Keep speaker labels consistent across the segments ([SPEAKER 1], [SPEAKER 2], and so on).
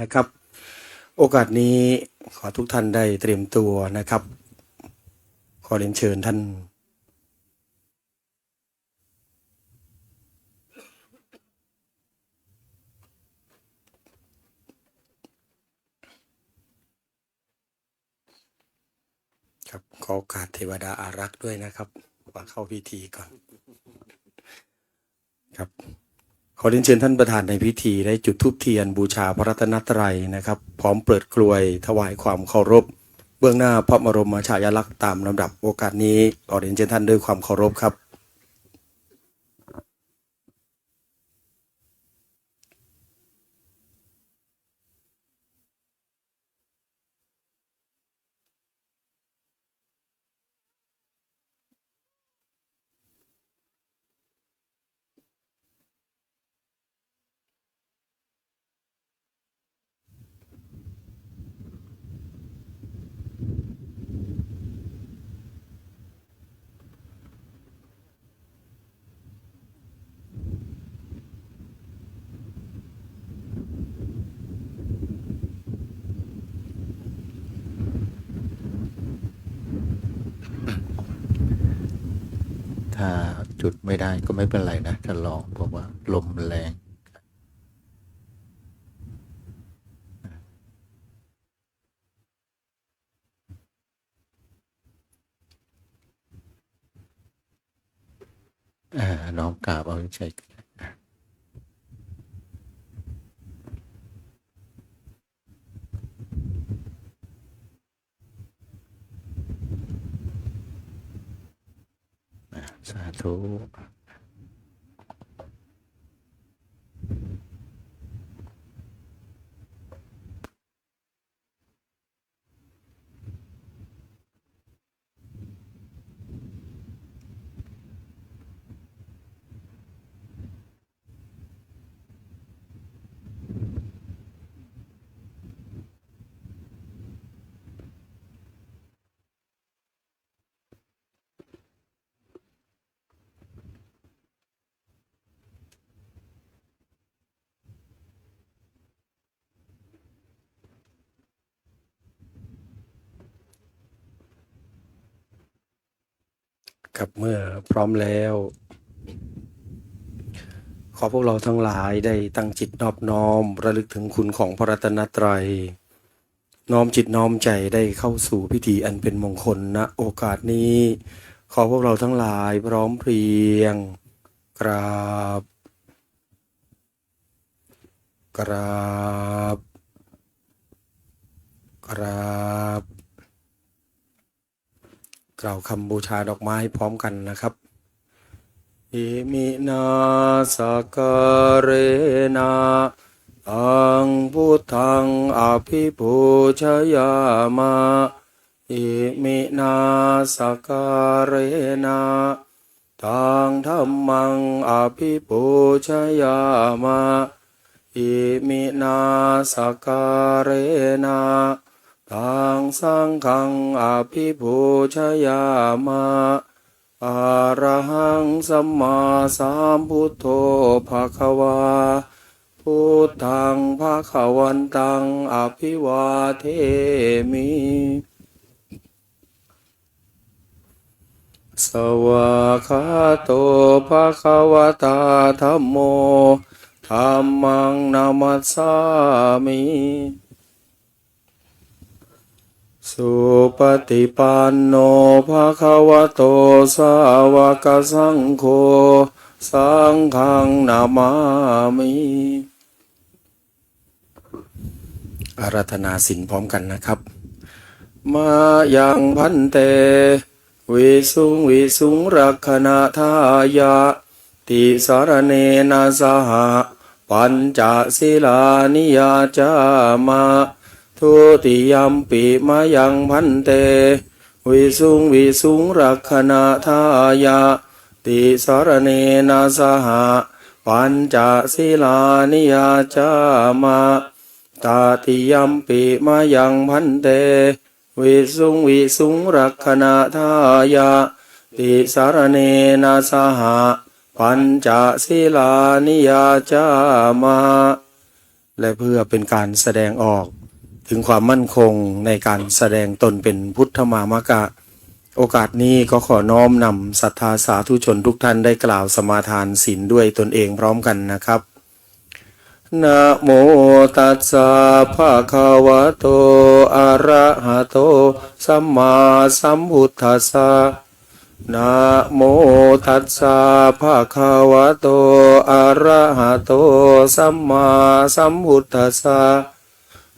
[SPEAKER 1] นะครับ โอกาสนี้ขอทุกท่านได้เตรียมตัวนะครับ ขอเรียนเชิญท่าน ครับขอโอกาสเทวดาอารักษ์ด้วยนะครับมาเข้าพิธีก่อนครับ ขอเรียนเชิญท่านประธานในพิธีได้จุดธูปเทียนบูชาพระรัตนตรัยนะครับ พร้อมเปิดกลวยถวายความเคารพ เบื้องหน้าพระบรมฉายาลักษณ์ตามลำดับโอกาสนี้ขอเรียนเชิญท่านด้วยความเคารพครับ
[SPEAKER 2] ถ้า จุดไม่ได้ก็ไม่เป็นไรนะถ้าลองเพราะว่าลมแรงอ่าน้อมกราบเอาใช้ อ่าส
[SPEAKER 1] ครับ เมื่อพร้อมแล้ว ขอพวกเราทั้งหลายได้ตั้งจิตนอบน้อม ระลึกถึงคุณของพระรัตนตรัย น้อมจิตน้อมใจได้เข้าสู่พิธีอันเป็นมงคลณโอกาสนี้ ขอพวกเราทั้งหลายพร้อมเพรียงกราบ กราบ กราบ กล่าวคำบูชาดอกไม้พร้อมกันนะครับอิมินาสการเนะอังพุทธังอภิปูชยามะอิมินาสการเนะตังธรรมังอภิปูชยามะอิมินาสการเนะ ตังสังฆังอภิปูชยามะอรหังสัมมาสัมพุทโธภะคะวาพุทธังภะคะวันตังอภิวาเทมิสวากขาโตภะคะวตาธัมโมธัมมังนามัสสามิ สุปฏิปันโนภะคะวะโตสาวกสังโฆสังฆังนามามิอารัธนาสินพร้อมกันนะครับ มาอยังพันเต วิสุงวิสุงรักขณาทายะ ติสารเนนะสหปัญจศิลานิยาจามา ทุติยัมปิมายังพันเต วิสุงวิสุงรักขณาทายะติสารเนนะสหปัญจศิลานิยาจามาตาติยัมปิมายังพันเต วิสุงวิสุงรักขณาทายะติสารเนนะสหปัญจศิลานิยาจามา และเพื่อเป็นการแสดงออก ถึงความมั่นคงในการแสดงตนเป็นพุทธมามกะ โอกาสนี้ก็ขอน้อมนำศรัทธาสาธุชนทุกท่านได้กล่าวสมาทานศีลด้วยตนเองพร้อมกันนะครับนะโมตัสสะภะคะวะโต อะระหะโต สัมมาสัมพุทธัสสะนะโมตัสสะภะคะวะโต อะระหะโต สัมมาสัมพุทธัสสะ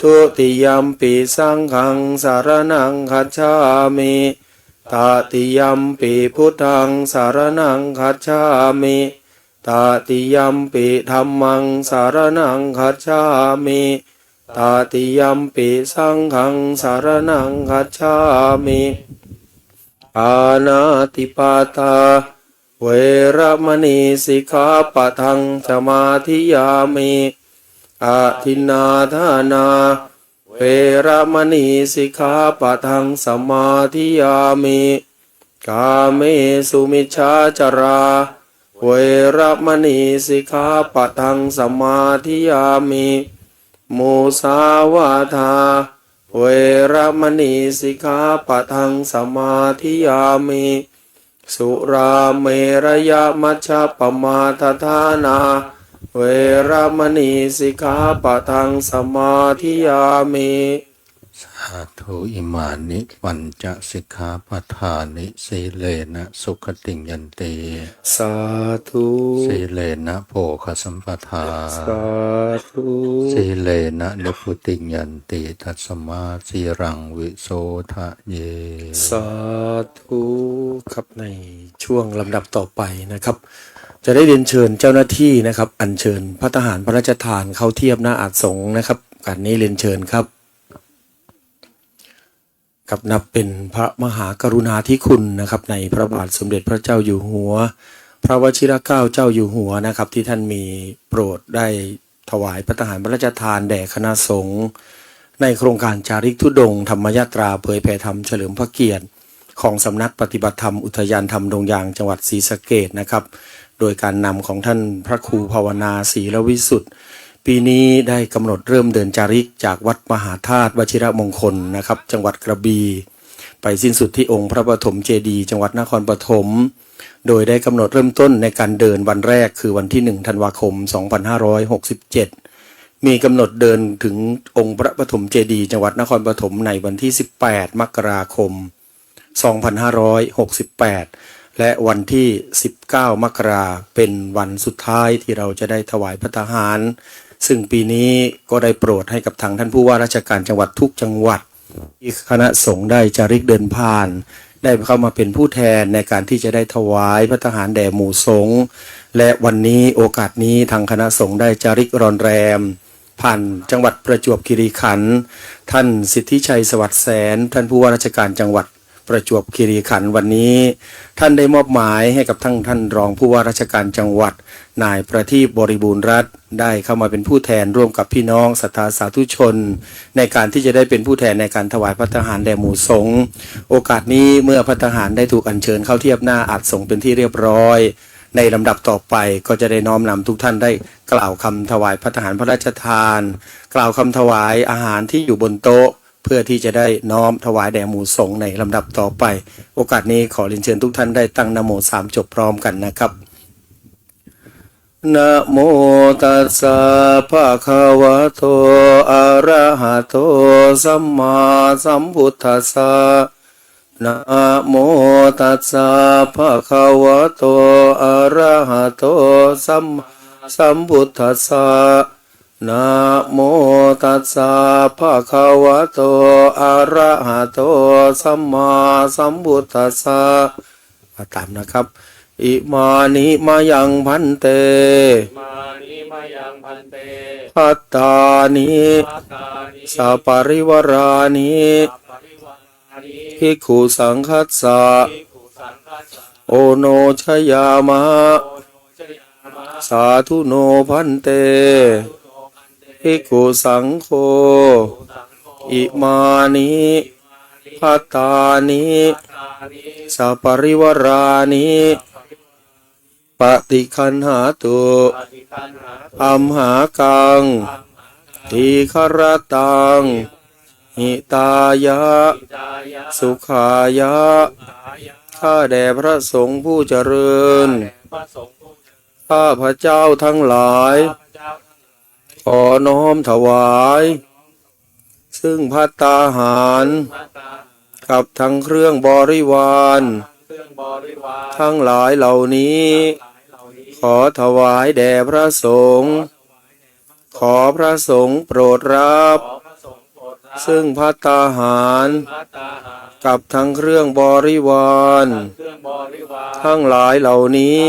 [SPEAKER 1] ทุติยัมปีสังฆังสารนังคัจฉามิตติยัมปีพุทธังสารนังคัจฉามิตติยัมปิธรรมังสารนังคัจฉามิตติยัมปิสังฆังสารนังคัจฉามิปานาติปาตา เวระมณีสิกขาปะทังสมาธิยามิ อาทินาทานา เวระมณีสิกขาปะทังสมาธิยามิกาเมสุมิชฌาจารา เวระมณีสิกขาปะทังสมาธิยามิมุสาวาทา เวระมณีสิกขาปะทังสมาธิยามิสุราเมรยมัชฌปมาทฐานา เวระมณีสิกขาปะทังสมาธิยามิ
[SPEAKER 2] สาธุอิมานิปัญจสิกขาปทานิสีเลนะสุขติงยันติ
[SPEAKER 1] สาธุ
[SPEAKER 2] สีเลนะโภคสัมปทา
[SPEAKER 1] สาธุ
[SPEAKER 2] สีเลนะนิพพุติงยันติทัสมาสีรังวิโสทะเย
[SPEAKER 1] สาธุครับในช่วงลำดับต่อไปนะครับ จะได้เรียนเชิญเจ้าหน้าที่นะครับ อัญเชิญพระทหารพระราชทานเข้าเทียบหน้าอาจสงนะครับการนี้เรียนเชิญครับกับนับเป็นพระมหากรุณาธิคุณนะครับ ในพระบาทสมเด็จพระเจ้าอยู่หัว พระวชิรเกล้าเจ้าอยู่หัวนะครับ ที่ท่านมีโปรดได้ถวายพระทหารพระราชทานแด่คณะสงฆ์ในโครงการจาริกธุดงธรรมยาตราเผยแผ่ธรรมเฉลิมพระเกียรติ ของสำนักปฏิบัติธรรมอุทยานธรรมดงยางจังหวัดศรีสะเกดนะครับ โดยการนำของท่านพระครูภาวนาศรีลวิสุทธิ์ปีนี้ได้กำหนดเริ่มเดินจาริกจากวัดมหาธาตุวชิระมงคลนะครับ จังหวัดกระบี่ไปสิ้นสุดที่องค์พระปฐมเจดีย์จังหวัดนครปฐมโดยได้กำหนดเริ่มต้นในการเดินวันแรกคือวันที่ 1 ธันวาคม 2567 มีกำหนดเดินถึงองค์พระปฐมเจดีย์จังหวัดนครปฐมในวันที่ 18 มกราคม 2568 และวันที่ 19 มกราเป็นวันสุดท้ายที่เราจะได้ถวายพระทหาร ซึ่งปีนี้ก็ได้โปรดให้กับทางท่านผู้ว่าราชการจังหวัดทุกจังหวัดที่คณะสงฆ์ได้จาริกเดินผ่าน ได้เข้ามาเป็นผู้แทนในการที่จะได้ถวายพระทหารแด่หมู่สงฆ์และวันนี้โอกาสนี้ทางคณะสงฆ์ได้จาริกรอนแรมผ่านจังหวัดประจวบคีรีขันธ์ท่านสิทธิชัยสวัสดิ์แสน ท่านผู้ว่าราชการจังหวัด ประจวบคีรีขันธ์วันนี้ ท่านได้มอบหมายให้กับทั้งท่านรองผู้ว่าราชการจังหวัด นายประทีปบริบูรณ์รัฐ ได้เข้ามาเป็นผู้แทนร่วมกับพี่น้องศรัทธาสาธุชน ในการที่จะได้เป็นผู้แทนในการถวายพระทหารแด่หมู่สงฆ์โอกาสนี้เมื่อพระทหารได้ถูกอัญเชิญเข้าเทียบหน้าอาจสงเป็นที่เรียบร้อยในลำดับต่อไปก็จะได้น้อมนำทุกท่านได้กล่าวคำถวายพระทหารพระราชทาน กล่าวคำถวายอาหารที่อยู่บนโต๊ะ เพื่อที่จะได้น้อมถวายแด่หมู่สงในลำดับต่อไป โอกาสนี้ขอเรียนเชิญทุกท่านได้ตั้งนโมสามจบพร้อมกันนะครับนะโมตัสสะภะคะวะโต อะระหะโต สัมมาสัมพุทธัสสะนะโมตัสสะภะคะวะโต อะระหะโต สัมมาสัมพุทธัสสะ นะโมตัสสะภะคะวะโต อะระหะโต สัมมาสัมพุทธัสสะมาตามนะครับ อิมานิมายังพันเต
[SPEAKER 3] มานิมายังพันเต
[SPEAKER 1] พัตตานิสัปปริวารานิภิกขุสังคัสสะโอโนชยามะ สาธุโนพันเต ภิกขุสังโฆ อิมานิพัตตานิสัปปริวารานิปฏิคันหาตุอัมหากัง ทีครตัง หิตายะ สุขายะ ข้าแด่พระสงฆ์ผู้เจริญ ข้าพระเจ้าทั้งหลาย ขอน้อมถวาย ซึ่งพัตตาหาร กับทั้งเครื่องบริวาร ทั้งหลายเหล่านี้ ขอถวายแด่พระสงฆ์ขอพระสงฆ์โปรดรับ ซึ่งพัตตาหาร กับทั้งเครื่องบริวาร ทั้งหลายเหล่านี้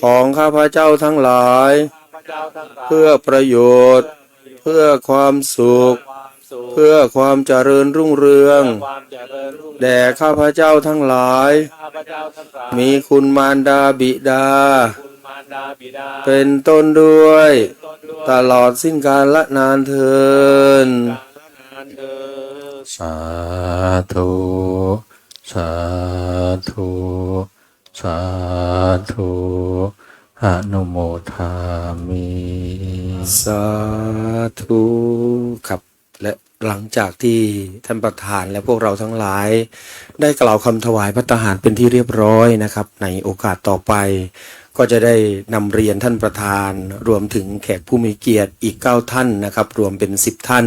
[SPEAKER 1] ของข้าพระเจ้าทั้งหลาย เพื่อประโยชน์ เพื่อความสุข เพื่อความเจริญรุ่งเรือง แด่ข้าพเจ้าทั้งหลาย มีคุณมารดาบิดา เป็นต้นด้วย ตลอดสิ้นกาลละนานเทิน
[SPEAKER 2] สาธุสาธุสาธุ อนุโมทามิ
[SPEAKER 1] สาธุครับ และหลังจากที่ท่านประธานและพวกเราทั้งหลาย ได้กล่าวคำถวายพระทหารเป็นที่เรียบร้อยนะครับ ในโอกาสต่อไป ก็จะได้นำเรียนท่านประธาน รวมถึงแขกผู้มีเกียรติอีก 9 ท่านนะครับ รวมเป็น 10 ท่าน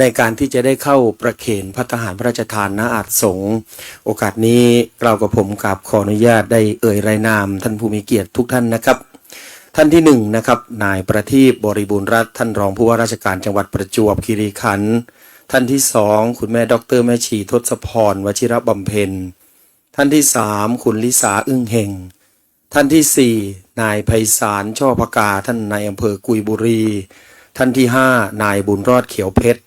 [SPEAKER 1] ในการที่จะได้เข้าประเคนพระทหารพระราชทานณอาจสงโอกาสนี้เรากับผมกับขออนุญาตได้เอ่ยรายนาม ท่านผู้มีเกียรติทุกท่านนะครับ ท่านที่หนึ่งนะครับนายประทีปบริบูรณ์รัตน์ท่านรองผู้ว่าราชการจังหวัดประจวบคีรีขันธ์ท่านที่สองคุณแม่ดอกเตอรแม่ชีทศพรวชิระบำเพ็ญท่านที่สามคุณลิสาอึ้งเฮงท่านที่สี่นายไพศาลช่อพกาท่านนายอำเภอกุยบุรี ท่านที่ห้านายบุญรอดเขียวเพชร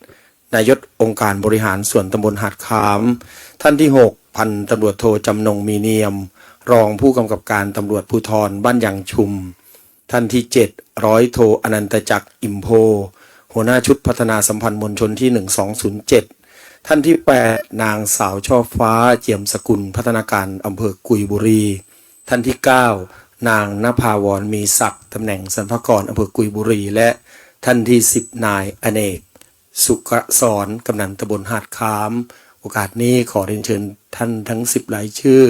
[SPEAKER 1] นายกองค์การบริหารส่วนตำบลหาดขาม ท่านที่หกพันตำรวจโทจำนงมีเนียม รองผู้กำกับการตำรวจภูธรบ้านยางชุม ท่านที่เจ็ดร้อยโทอนันตจักรอิมโพ หัวหน้าชุดพัฒนาสัมพันธ์มวลชนที่ 1207 ท่านที่ 8 นางสาวช่อฟ้าเจียมสกุลพัฒนาการอำเภอกุยบุรี ท่านที่ 9 นางนภาวรมีศักดิ์ตำแหน่งสรรพากรอำเภอกุยบุรีและท่านที่ 10 นายอเนก สุขสอนกำนันตบลหาดคาม โอกาสนี้ขอเรียนเชิญท่านทั้ง10รายชื่อ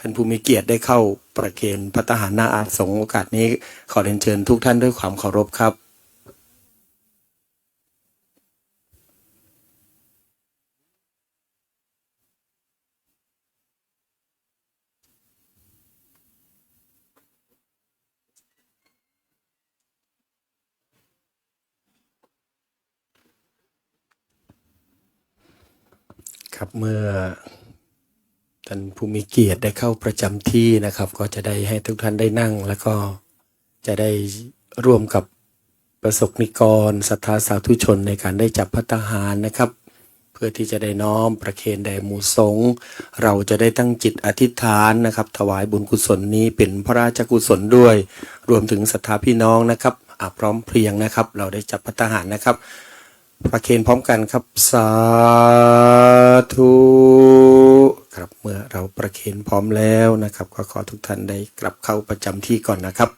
[SPEAKER 1] ท่านผู้มีเกียรติได้เข้าประเคนพระทหารหน้าอาสงฆ์โอกาสนี้ขอเรียนเชิญทุกท่านด้วยความเคารพครับ ครับเมื่อท่านผู้มีเกียรติได้เข้าประจำที่นะครับ ก็จะได้ให้ทุกท่านได้นั่ง แล้วก็จะได้ร่วมกับประสบนิกรศรัทธาสาธุชนในการได้จับพัตตาหารนะครับ เพื่อที่จะได้น้อมประเคนแด่หมู่สงฆ์เราจะได้ตั้งจิตอธิษฐานนะครับ ถวายบุญกุศลนี้เป็นพระราชกุศลด้วย รวมถึงศรัทธาพี่น้องนะครับอะพร้อมเพรียงนะครับ เราได้จับพัตตาหารนะครับ ประเคนพร้อมกันครับ สาธุครับเมื่อเราประเคนพร้อมแล้วนะครับ ก็ขอทุกท่านได้กลับเข้าประจำที่ก่อนนะครับ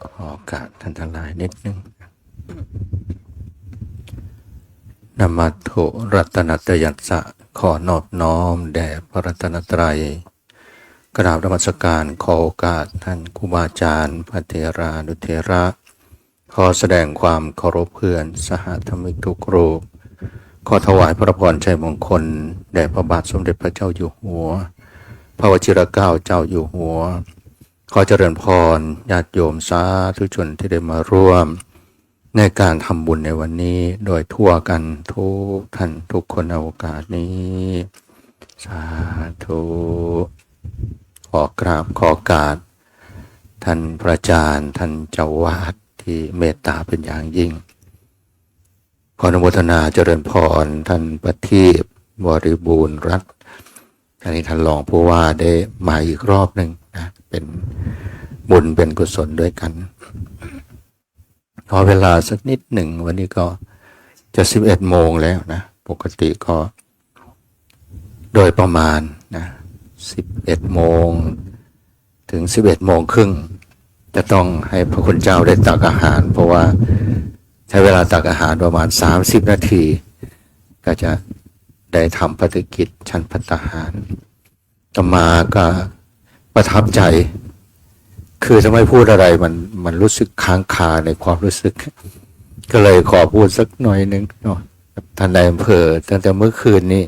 [SPEAKER 2] ขอโอกาสท่านทั้งหลายนิดนึงนมัตโถรัตนตยัสสะขอนอบน้อม แด่พระรัตนตรัย กราบธรรมสการขอโอกาสท่านครูบาอาจารย์พระเทรานุเทระ ขอแสดงความเคารพเพื่อนสหธรรมิกทุกรูป ขอถวายพระพรชัยมงคล แด่พระบาทสมเด็จพระเจ้าอยู่หัว พระวชิรเกล้าเจ้าอยู่หัว ขอเจริญพรญาติโยมสาธุชนที่ได้มาร่วม ในการทำบุญในวันนี้โดยทั่วกันทุกท่านทุกคนในโอกาสนี้ สาธุขอกราบขอกาสท่านพระอาจารย์ท่านเจ้าวาดที่เมตตาเป็นอย่างยิ่ง ขออนุโมทนาเจริญพรท่านประทีปบริบูรณ์รัตน์ อันนี้ท่านรองผู้ว่าได้มาอีกรอบหนึ่งนะเป็นบุญเป็นกุศลด้วยกันขอเวลาสักนิดหนึ่ง วันนี้ก็จะสิบเอ็ดโมงแล้วนะ ปกติก็โดยประมาณนะสิบเอ็ดโมงถึงสิบเอ็ดโมงครึ่งจะต้องให้พระคุณเจ้าได้ตักอาหาร เพราะว่าใช้เวลาตักอาหารประมาณสามสิบนาที ก็จะ ได้ทำปฏิกิจชั้นพัตตาหารต่อมาก็ประทับใจ คือถ้าไมพูดอะไรมันมันรู้สึกค้างคาในความรู้สึก ก็เลยขอพูดสักหน่อยหนึ่งเนาะท่านนายอำเภอตั้งแต่เมื่อคืนนี้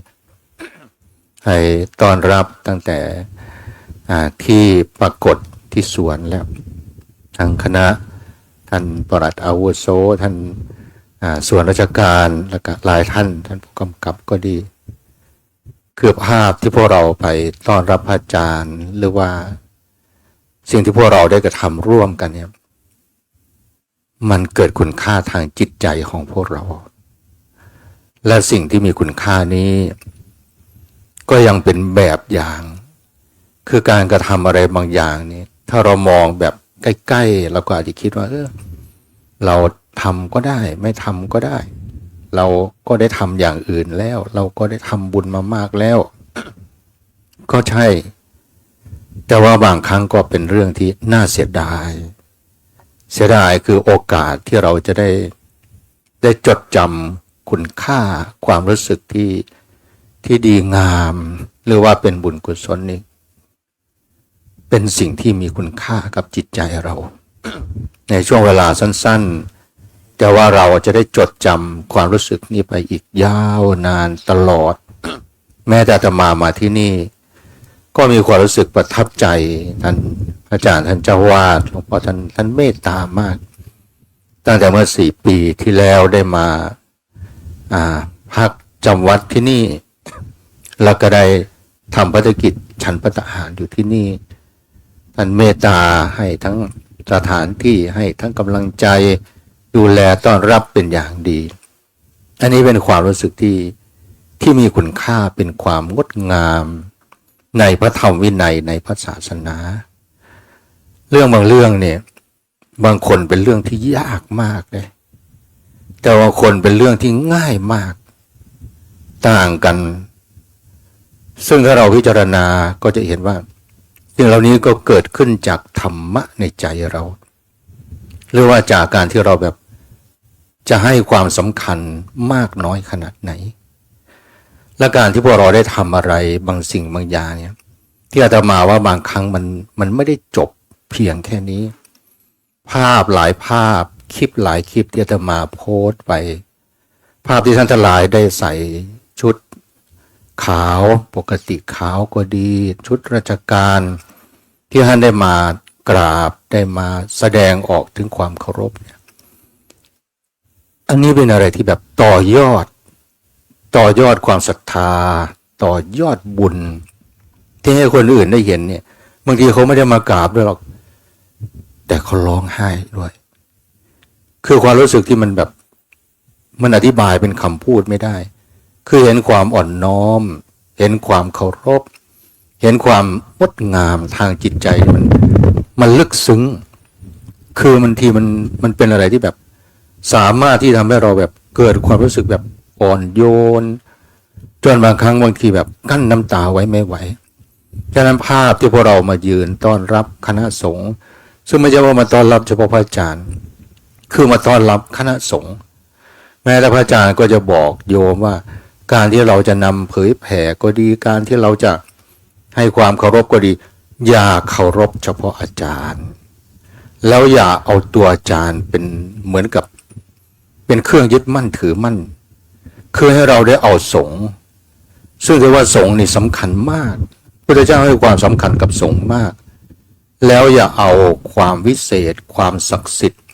[SPEAKER 2] ให้ตอนรับตั้งแต่ที่ปรากฏที่สวนแล้วทางคณะท่านปลัดอาวุโสท่านส่วนราชการแล้วก็หลายท่าน ท่านผู้กำกับก็ดี คือภาพที่พวกเราไปต้อนรับพระอาจารย์หรือว่าสิ่งที่พวกเราได้กระทำร่วมกันเนี่ย มันเกิดคุณค่าทางจิตใจของพวกเรา และสิ่งที่มีคุณค่านี้ ก็ยังเป็นแบบอย่าง คือการกระทำอะไรบางอย่างนี่ถ้าเรามองแบบใกล้ๆเราก็อาจจะคิดว่า เออเราทำก็ได้ ไม่ทำก็ได้ เราก็ได้ทำอย่างอื่นแล้ว เราก็ได้ทำบุญมามากแล้ว ก็ใช่ แต่ว่าบางครั้งก็เป็นเรื่องที่น่าเสียดาย เสียดายคือโอกาสที่เราจะได้ได้จดจำคุณค่าความรู้สึกที่ที่ดีงาม หรือว่าเป็นบุญกุศลนี้เป็นสิ่งที่มีคุณค่ากับจิตใจเรา ในช่วงเวลาสั้น ๆ แต่ว่าเราจะได้จดจำความรู้สึกนี้ไปอีกยาวนานตลอด แม้แต่ตมามาที่นี่ ก็มีความรู้สึกประทับใจท่านอาจารย์ท่านเจ้าวาดหลวงพ่อท่านท่านเมตตามาก ตั้งแต่เมื่อสี่ปีที่แล้วได้มาาพักจำวัดที่นี่ แล้วก็ได้ทำภารกิจฉันพัตหารอยู่ที่นี่ ท่านเมตตาให้ทั้งสถานที่ให้ทั้งกำลังใจ ดูแลต้อนรับเป็นอย่างดี อันนี้เป็นความรู้สึกที่ที่มีคุณค่าเป็นความงดงาม ในพระธรรมวินัยในพระศาสนา เรื่องบางเรื่องเนี่ยบางคนเป็นเรื่องที่ยากมากเลยแต่บางคนเป็นเรื่องที่ง่ายมาก ต่างกัน ซึ่งถ้าเราพิจารณาก็จะเห็นว่าสิ่งเหล่านี้ก็เกิดขึ้นจากธรรมะในใจเรา หรือว่าจากการที่เราแบบจะให้ความสำคัญมากน้อยขนาดไหน และการที่พวกเราได้ทำอะไรบางสิ่งบางอย่างเนี่ย ที่อาตมาว่าบางครั้งมันมันไม่ได้จบเพียงแค่นี้ ภาพหลายภาพคลิปหลายคลิปที่อาตมาโพสต์ไป ภาพที่ท่านทลายได้ใส่ชุดขาวปกติขาวก็ดี ชุดราชการที่ท่านได้มา กราบได้มาแสดงออกถึงความเคารพเนี่ยอันนี้เป็นอะไรที่แบบต่อยอด ต่อยอดความศรัทธา ต่อยอดบุญ ที่ให้คนอื่นได้เห็นเนี่ยบางทีเขาไม่ได้มากราบด้วยหรอกแต่เขาร้องไห้ด้วย คือความรู้สึกที่มันแบบมันอธิบายเป็นคำพูดไม่ได้ คือเห็นความอ่อนน้อม เห็นความเคารพ เห็นความงดงามทางจิตใจมัน มันลึกซึ้ง คือมันทีมันมันเป็นอะไรที่แบบ สามารถที่ทำให้เราแบบเกิดความรู้สึกแบบอ่อนโยน จนบางครั้งบางทีแบบกั้นน้ำตาไว้ไม่ไหวฉะนั้นภาพที่พวกเรามายืนต้อนรับคณะสงฆ์ซึ่งไม่ใช่ว่ามาต้อนรับเฉพาะพระอาจารย์ คือมาต้อนรับคณะสงฆ์แม้แต่พระอาจารย์ก็จะบอกโยมว่า การที่เราจะนำเผยแผ่ก็ดีการที่เราจะให้ความเคารพก็ดี อย่าเคารพเฉพาะอาจารย์ แล้วอย่าเอาตัวอาจารย์เป็นเหมือนกับ เป็นเครื่องยึดมั่นถือมั่น คือให้เราได้เอาสงฆ์ซึ่งเรียกว่าสงฆ์นี่สำคัญมากพระเจ้าให้ความสำคัญกับสงฆ์มาก แล้วอย่าเอาความวิเศษ ความศักดิ์สิทธิ์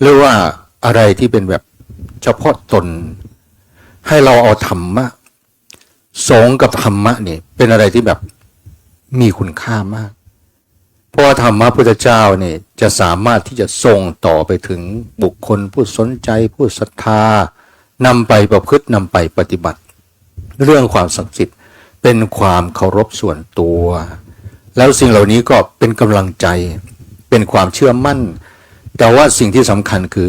[SPEAKER 2] หรือว่าอะไรที่เป็นแบบเฉพาะตน ให้เราเอาธรรมะสงฆ์กับธรรมะนี่เป็นอะไรที่แบบ มีคุณค่ามาก เพราะธรรมะพุทธเจ้าเนี่ยจะสามารถที่จะส่งต่อไปถึงบุคคลผู้สนใจผู้ศรัทธานำไปประพฤตินำไปปฏิบัติ เรื่องความศักดิ์สิทธิ์เป็นความเคารพส่วนตัว แล้วสิ่งเหล่านี้ก็เป็นกำลังใจ เป็นความเชื่อมั่น แต่ว่าสิ่งที่สำคัญคือ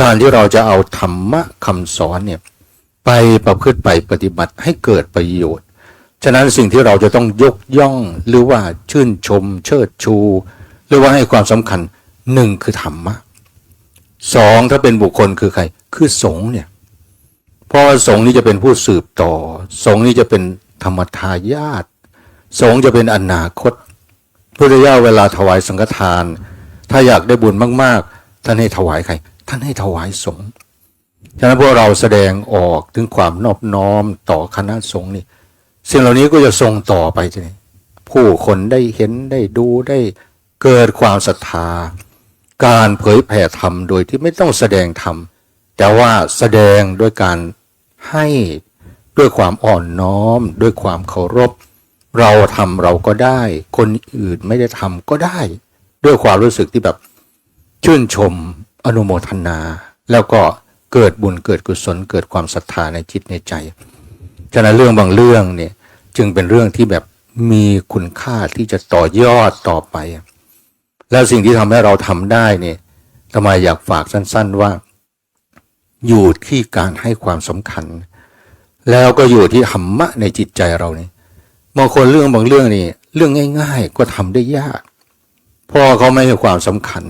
[SPEAKER 2] การที่เราจะเอาธรรมะคำสอนเนี่ยไปประพฤติไปปฏิบัติให้เกิดประโยชน์ ฉะนั้นสิ่งที่เราจะต้องยกย่องหรือว่าชื่นชม เชิดชู หรือว่าให้ความสำคัญหนึ่งคือธรรมะสองถ้าเป็นบุคคลคือใคร คือสงฆ์เนี่ยเพราะว่าสงฆ์นี้จะเป็นผู้สืบต่อ สงฆ์นี้จะเป็นธรรมทายาทสงฆ์จะเป็นอนาคตพุทธเจ้าเวลาถวายสังฆทาน ถ้าอยากได้บุญมาก ๆ ท่านให้ถวายใคร ท่านให้ถวายสงฆ์ฉะนั้นพวกเราแสดงออกถึงความนอบน้อมต่อคณะสงฆ์นี่ สิ่งเหล่านี้ก็จะส่งต่อไปทีนี้ผู้คนได้เห็นได้ดูได้เกิดความศรัทธา การเผยแผ่ธรรมโดยที่ไม่ต้องแสดงธรรมแต่ว่าแสดงด้วยการให้ด้วยความอ่อนน้อม ด้วยความเคารพ เราทำเราก็ได้ คนอื่นไม่ได้ทำก็ได้ ด้วยความรู้สึกที่แบบชื่นชมอนุโมทนา แล้วก็เกิดบุญเกิดกุศลเกิดความศรัทธาในจิตในใจ ฉะนั้นเรื่องบางเรื่องเนี่ย จึงเป็นเรื่องที่แบบมีคุณค่าที่จะต่อยอดต่อไป แล้วสิ่งที่ทำให้เราทำได้เนี่ยทำไมอยากฝากสั้น ๆว่า อยู่ที่การให้ความสำคัญ แล้วก็อยู่ที่ธรรมะในจิตใจเราเนี่ยบางคนเรื่องบางเรื่องนี่เรื่องง่าย ๆ ก็ทำได้ยากเพราะเขาไม่ให้ความสำคัญ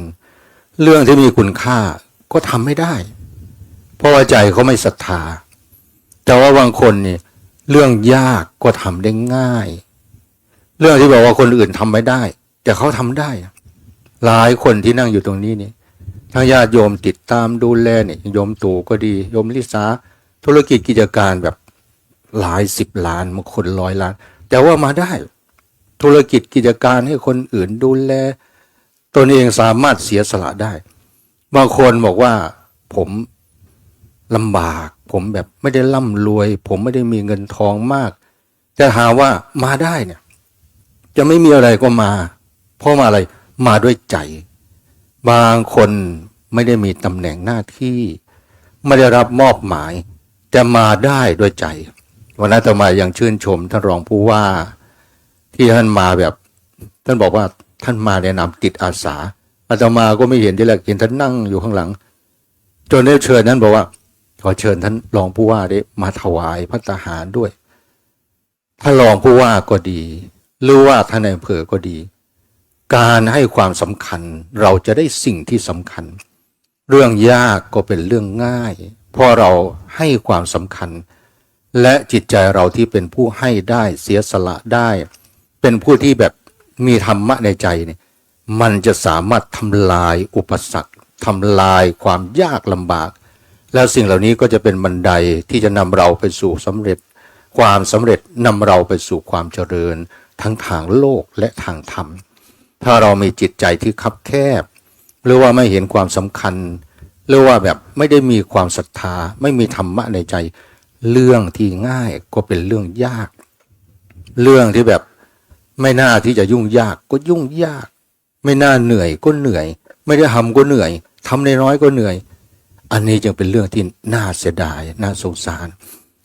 [SPEAKER 2] เรื่องที่มีคุณค่าก็ทำไม่ได้ เพราะว่าใจเขาไม่ศรัทธา แต่ว่าบางคนเนี่ย เรื่องยากก็ทำได้ง่าย เรื่องที่บอกว่าคนอื่นทำไม่ได้ แต่เขาทำได้ หลายคนที่นั่งอยู่ตรงนี้นี่ทั้งญาติโยมติดตามดูแลเนี่ยโยมตู่ก็ดีโยมลิสาธุรกิจกิจการแบบหลายสิบล้านบางคนร้อยล้าน แต่ว่ามาได้ ธุรกิจกิจการให้คนอื่นดูแลตนเองสามารถเสียสละได้ บางคนบอกว่าผมลำบาก ผมแบบไม่ได้ร่ำรวย ผมไม่ได้มีเงินทองมาก แต่หาว่ามาได้เนี่ย จะไม่มีอะไรก็มา เพราะมาอะไรมาด้วยใจ บางคนไม่ได้มีตำแหน่งหน้าที่ ไม่ได้รับมอบหมาย แต่มาได้ด้วยใจ วันนั้นอาตมายังชื่นชมท่านรองผู้ว่า ที่ท่านมาแบบ ท่านบอกว่าท่านมาในนามติดอาสาอาตมาก็ไม่เห็นที่แรกเห็นท่านนั่งอยู่ข้างหลัง จนได้เชิญนั้นบอกว่า ขอเชิญท่านรองผู้ว่าได้มาถวายพระทหารด้วยท่านรองผู้ว่าก็ดี หรือว่าท่านในอำเภอก็ดี การให้ความสำคัญเราจะได้สิ่งที่สำคัญ เรื่องยากก็เป็นเรื่องง่ายเพราะเราให้ความสำคัญ และจิตใจเราที่เป็นผู้ให้ได้เสียสละได้ เป็นผู้ที่แบบมีธรรมะในใจเนี่ยมันจะสามารถทำลายอุปสรรคทำลายความยากลำบาก แล้วสิ่งเหล่านี้ก็จะเป็นบันไดที่จะนำเราไปสู่สำเร็จ ความสำเร็จนำเราไปสู่ความเจริญ ทั้งทางโลกและทางธรรม ถ้าเรามีจิตใจที่คับแคบ หรือว่าไม่เห็นความสำคัญ หรือว่าแบบไม่ได้มีความศรัทธา ไม่มีธรรมะในใจ เรื่องที่ง่ายก็เป็นเรื่องยาก เรื่องที่แบบไม่น่าที่จะยุ่งยากก็ยุ่งยาก ไม่น่าเหนื่อยก็เหนื่อย ไม่ได้ทำก็เหนื่อยทำน้อยก็เหนื่อย อันนี้จึงเป็นเรื่องที่น่าเสียดาย น่าสงสาร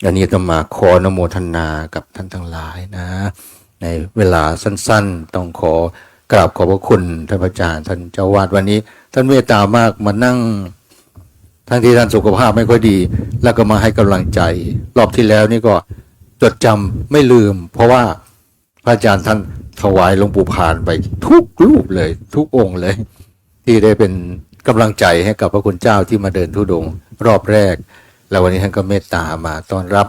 [SPEAKER 2] อันนี้ต้องมาขอนโมทนากับท่านทั้งหลายนะ ในเวลาสั้นๆ ต้องขอกราบขอบพระคุณท่านพระอาจารย์ท่านเจ้าวาดวันนี้ ท่านเมตตามากมานั่งทั้งที่ท่านสุขภาพไม่ค่อยดี แล้วก็มาให้กำลังใจ รอบที่แล้วนี่ก็จดจำไม่ลืม เพราะว่าพระอาจารย์ท่านถวายหลวงปู่พานไปทุกรูปเลย ทุกองค์เลย ที่ได้เป็น กำลังใจให้กับพระคุณเจ้าที่มาเดินทุดงค์รอบแรก แล้ววันนี้ท่านก็เมตตามาต้อนรับ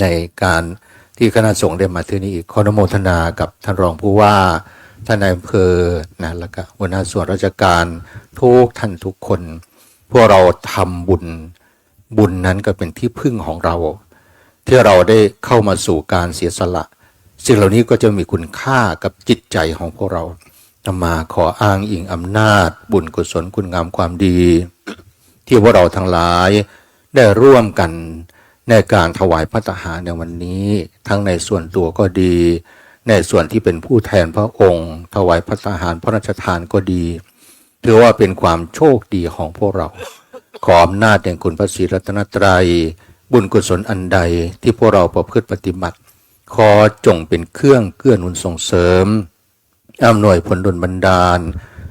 [SPEAKER 2] ในการที่คณะสงฆ์ได้มาที่นี่อีกขออนุโมทนากับท่านรองผู้ว่าท่านนายอำเภอนะแล้วก็หัวหน้าส่วนราชการทุกท่านทุกคน พวกเราทำบุญบุญนั้นก็เป็นที่พึ่งของเรา ที่เราได้เข้ามาสู่การเสียสละ สิ่งเหล่านี้ก็จะมีคุณค่ากับจิตใจของพวกเรา นำมาขออ้างอิงอำนาจ บุญกุศลคุณงามความดี ที่พวกเราทั้งหลายได้ร่วมกันในการถวายพระทหารในวันนี้ ทั้งในส่วนตัวก็ดี ในส่วนที่เป็นผู้แทนพระองค์ ถวายพระทหารพระราชทานก็ดีถือว่าเป็นความโชคดีของพวกเรา ขออำนาจแห่งคุณพระศรีรัตนตรัย บุญกุศลอันใดที่พวกเราประพฤติปฏิบัติ ขอจงเป็นเครื่องเกื้อหนุนส่งเสริม อำนวยผลดลบันดาล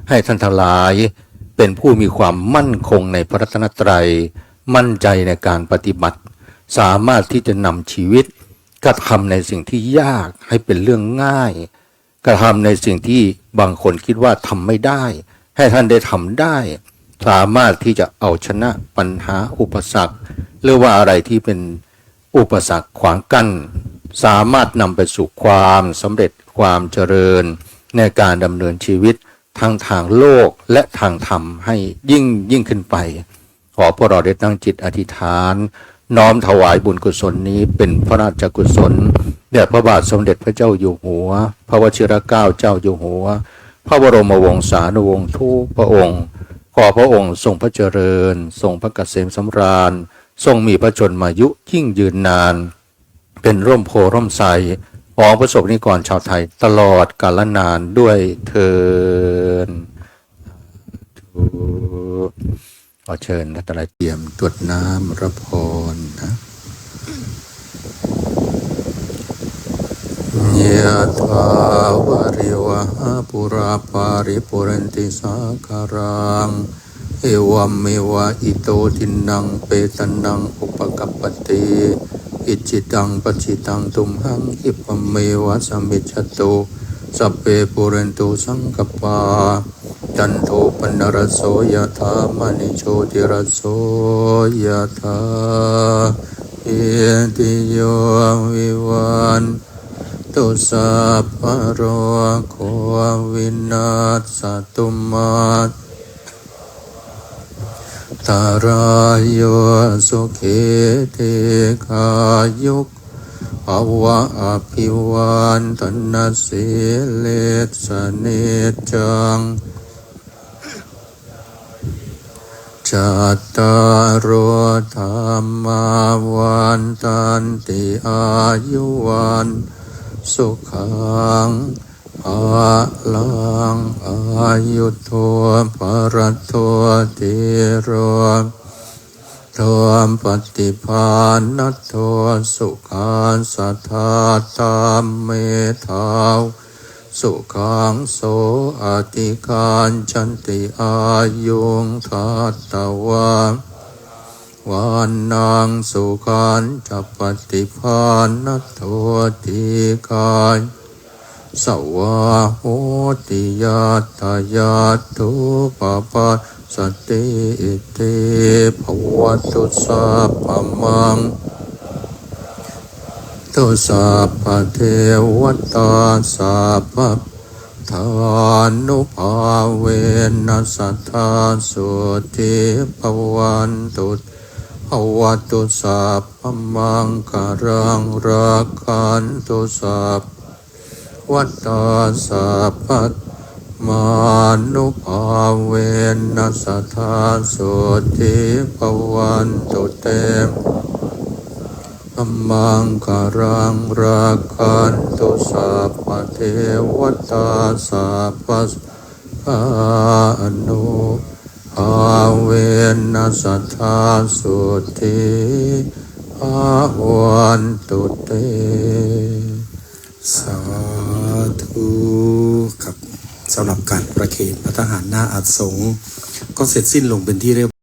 [SPEAKER 2] ให้ท่านทั้งหลายเป็นผู้มีความมั่นคงในพระรัตนตรัย มั่นใจในการปฏิบัติ สามารถที่จะนำชีวิตกระทำในสิ่งที่ยากให้เป็นเรื่องง่าย กระทำในสิ่งที่บางคนคิดว่าทำไม่ได้ ให้ท่านได้ทำได้ สามารถที่จะเอาชนะปัญหาอุปสรรค หรือว่าอะไรที่เป็นอุปสรรคขวางกั้นสามารถนำไปสู่ความสำเร็จความเจริญ ในการดำเนินชีวิตทั้งทางโลกและทางธรรมให้ยิ่งยิ่งขึ้นไป ขอพวกเราได้ตั้งจิตอธิษฐาน น้อมถวายบุญกุศลนี้เป็นพระราชกุศลแด่พระบาทสมเด็จพระเจ้าอยู่หัว พระวชิรเกล้าเจ้าอยู่หัว พระบรมวงศานุวงศ์ทุกพระองค์ ขอพระองค์ทรงพระเจริญ ทรงพระเกษมสำราญ ทรงมีพระชนมายุยิ่งยืนนาน เป็นร่มโพร่มไทร ของประสบนิกรชาวไทยตลอดกาลนานด้วยเทินขอเชิญรัตนเตรียมตรวจน้ำรับพรนะยะถาวาริวะหาปุราปาริปุเรนติสาคารังเอวัมเมวะอิโตทินังเปตันนังอุปกัปปติ อิจิตังปจิตังตุมหังอิปเมวะสมมิจจตุสัพเพปุเรนตุสังกปาจันโทปนรโสยถามณิโชติรโสยถาเอติโยวิวันตุสัพพะโรโควินาสตุมาตารายโยสุขีเทกายุกภวะอภิวันตนาสิเลสเนจังจัตตารโอธรรมาวันตันติอายุวันสุขัง ภาลังอายุโทปรโทติโรทวมปฏิภาณัตโทสุขันสัทธาตามเมธาวสุขังโสอติการจันติอายุงทัตตวาวันนางสุขันจะปฏิภาณัตโทติกาย สวาโหติยาตายาทุปปะสติอิติภวตุสัพพมังตุสัพพเทวตาสัพพทานุภาเวนัสทธาสุติภวันตุภวตุสัพพมังคารังรักขันตุสัพ วัตตาสัพพะมานุภาเวนัสทธาสุติภวันตุเตธรรมังคารังรักันตุสัพพเทวตาสัพพะอานุภาเวนัสทธาสุติอาวันตุเต
[SPEAKER 1] สา ธุครับสำหรับการประเคนพระทหารหน้าอาสงก็เสร็จสิ้นลงเป็นที่เรียบ